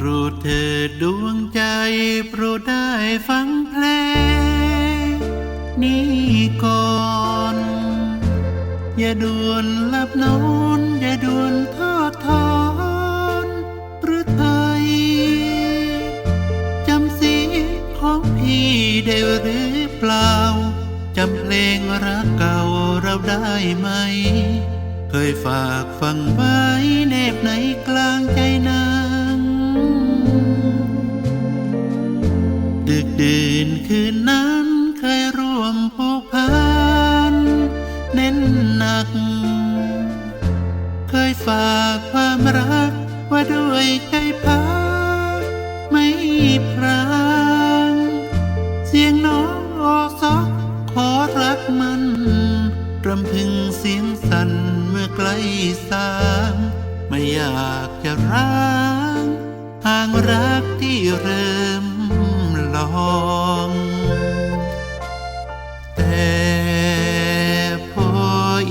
ดดวงใจโปรดได้ฟังเพลง นี้ก่อน อย่าด่วนหลับนอนอย่าด่วนทอดทอนหรือไทยจำเสียงของพี่ได้หรือเปล่า จำเพลงรักเก่าเราได้ไหม เคยฝากฟังไว้เนบในกลางใจนา ดื่นคืนนั้นเคยร่วมผูกพันเน้นหนัก เคยฝากความรักว่าด้วยใจพักไม่พรางเสียงน้องออกซอกขอรักมันรำพึงเสียงสั่นเมื่อใกลสางไม่อยากจะร้างห่างรักที่เริ่ ลองแต่พอ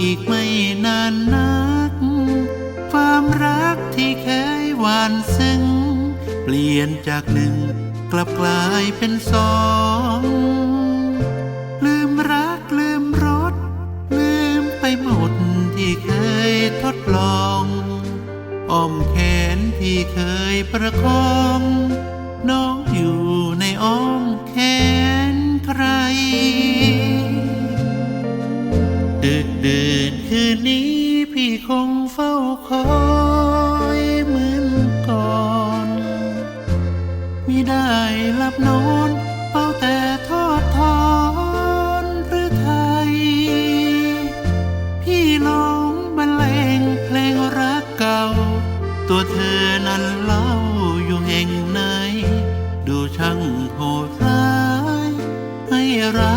อีกไม่นานนัก ความรักที่เคยหวานซึ้ง เปลี่ยนจากหนึ่งกลับกลายเป็นสองลืมรักลืมรสลืมไปหมดที่เคยทดลองอ้อมแขนที่เคยประคองน้อง ตื่นคืนนี้พี่คงเฝ้าคอยเหมือนก่อนมิได้หลับนอนเฝ้าแต่ทอดทอนหรือไทย พี่ลองบรรเลงเพลงรักเก่า ตัวเธอนั้นเล่าอยู่แห่งไหน ดูช่างโหดร้ายให้เรา